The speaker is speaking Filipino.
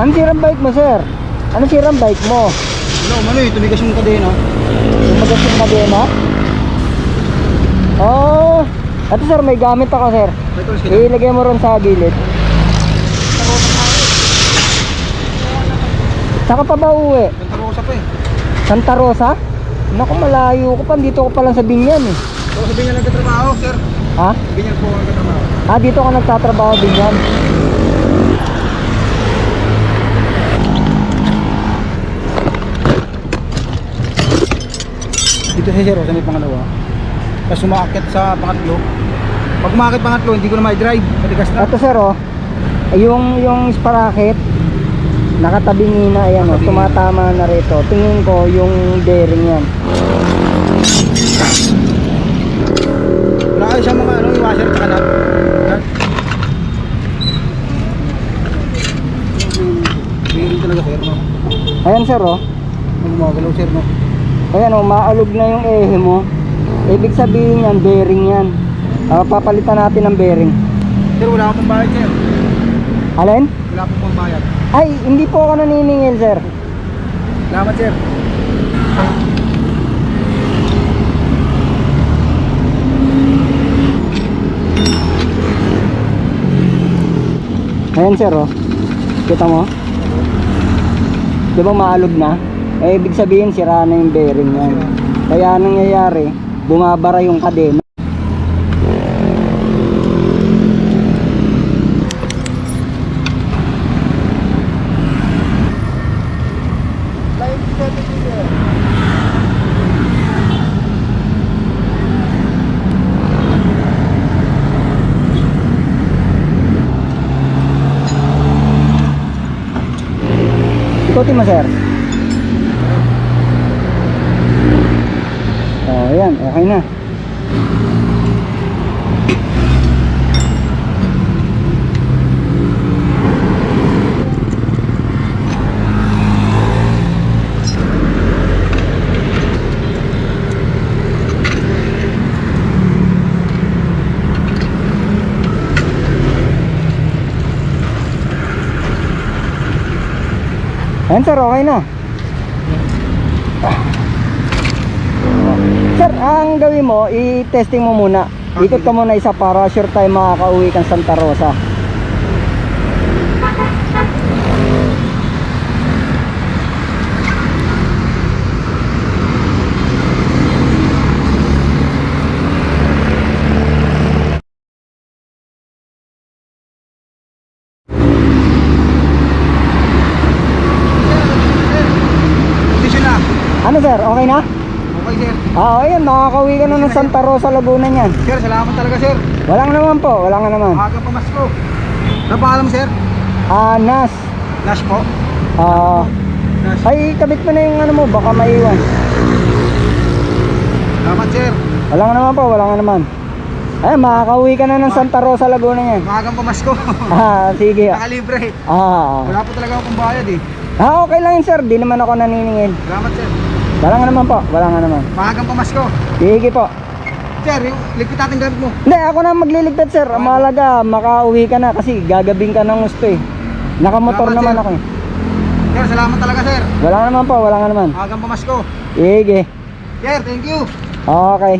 Ano sirang bike mo, sir? Ano sirang bike mo? Ano, ano eh, tumigas yung kadena. Tumagas yung kadena? Oh, ito sir, may gamit ako, sir. Ilagay mo ron sa gilid. Saka pa ba uwi? Santa Rosa pa eh. Santa Rosa? Naku, malayo ko pa. Dito ko pa lang sa Binyan eh. So, sabihin niya nagkatrabaho, sir. Ha? Binyan po ako nagkatrabaho. Ah, dito ka nagtatrabaho Binyan. Dito si Sir, sa may pangalawa. Tapos umakit sa pangatlo. Pag umakit pangatlo, hindi ko na ma-drive. Matigas na. Ito sir oh. Yung yung sprocket nakatabingi na ayan oh, Nakatabingi. tumatama na rito. Tingin ko yung bearing yan. Wala kayo sa mga ano, yung washer tsaka. Nut. Bearing talaga sir, no? Ayan sir oh. Pag gumagalaw sir, no? Ayan oh, maalog na yung ehe mo. Ibig sabihin yan, bearing yan. Ah, papalitan natin ng bearing. Sir, wala akong pambayad sir. Alin? Wala akong pambayad. Ay, hindi po ako naniningil sir. Salamat sir. Ayan sir oh. Kita mo? Di ba maalog na? Eh, ibig sabihin sira na yung bearing yan. Kaya nangyayari, bumabara yung kadena. Ikutin mo sir. Ayan, okay na. Ayan sir, okay na. Sir, ang gawin mo, i-testing mo muna. Ikot ka muna isa para sure tayo makakauwi kang Santa Rosa. Ano sir, okay na? Okay sir. Ah, ayun, makakauwi ka na ng Santa Rosa, Laguna niyan. Sir, salamat talaga sir. Walang naman po, walang naman. Maagang pamasko. Napaalam sir. Ah, Nas. Nash po. Ah, Nash. ay, kabit mo na yung ano mo, baka maiwan. Salamat sir. Walang naman po, walang naman. Ay, makakauwi ka na ng Santa Rosa, Laguna niyan. Maagang pamasko. Ah, sige. Nakalibre. Ah, Wala po talaga akong bayad eh. ah, okay lang yun sir, di naman ako naniningil. Salamat sir. Wala nga naman po, wala nga naman. Maagang pamasko. Sige po. Sir, yung ligpit natin gamit mo. Hindi, ako na magliligpit sir. Ang mahalaga, makauwi ka na kasi gagabing ka ng gusto eh. Nakamotor Salamat, naman sir. ako eh. Sir, salamat talaga sir. Wala nga naman po, wala nga naman. Maagang pamasko. Sige. Sir, thank you. Okay.